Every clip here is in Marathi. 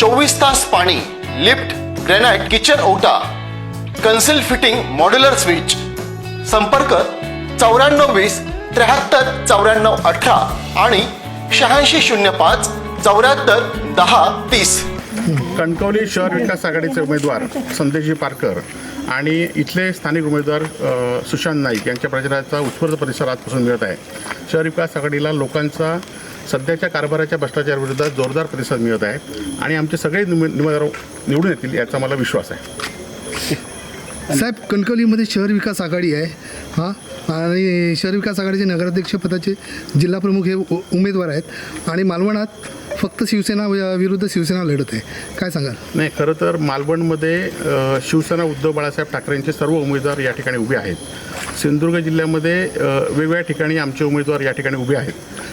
चोवीस तास पाणी लिफ्ट ग्रॅनाइट किचन ओटा कन्सिल फिटिंग मॉड्युलर स्विच. संपर्क चौऱ्याण्णव वीस त्र्याहत्तर चौऱ्याण्णव अठरा आणि शहाऐंशी शून्य पाच चौऱ्याहत्तर दहा तीस. कणकवली शहर विकास आघाडीचे उमेदवार संदेशजी पारकर आणि इथले स्थानिक उमेदवार सुशांत नाईक यांच्या प्रचाराचा उत्स्फूर्त प्रतिसाद आजपासून मिळत आहे. शहर विकास आघाडीला लोकांचा सध्याच्या कारभाराच्या भ्रष्टाचार विरोधात जोरदार प्रतिसाद मिळत आहे आणि आमचे सगळे उमेदवार निवडून येतील याचा मला विश्वास आहे. साहेब कणकवलीमध्ये शहर विकास आघाडी आहे हां? आणि शहर विकास आघाडीचे नगराध्यक्ष पदाचे जिल्हाप्रमुख हे उमेदवार आहेत आणि मालवणात फक्त शिवसेना विरुद्ध शिवसेना लढत आहे. काय सांगाल? नाही खरं तर मालवणमध्ये शिवसेना उद्धव बाळासाहेब ठाकरेंचे सर्व उमेदवार या ठिकाणी उभे आहेत. सिंधुदुर्ग जिल्ह्यामध्ये वेगवेगळ्या ठिकाणी आमचे उमेदवार या ठिकाणी उभे आहेत.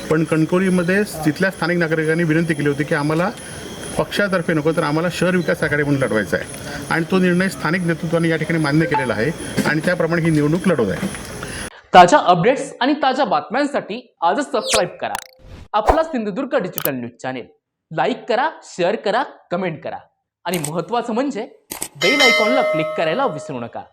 पण कणकवलीमध्ये तिथल्या स्थानिक नागरिकांनी विनंती केली होती की आम्हाला पक्षातर्फे नको तर आम्हाला शहर विकास आघाडी म्हणून लढवायचा आहे. आणि तो निर्णय स्थानिक नेतृत्वाने या ठिकाणी मान्य केलेला आहे आणि त्याप्रमाणे ही निवडणूक लढवत आहे. ताज्या अपडेट्स आणि ताज्या बातम्यांसाठी आजच सबस्क्राईब करा. आपला Sindhudurg digital news channel like करा शेअर करा कमेंट करा. आणि महत्त्वाचं म्हणजे बेल आयकॉनला क्लिक करायला विसरू नका.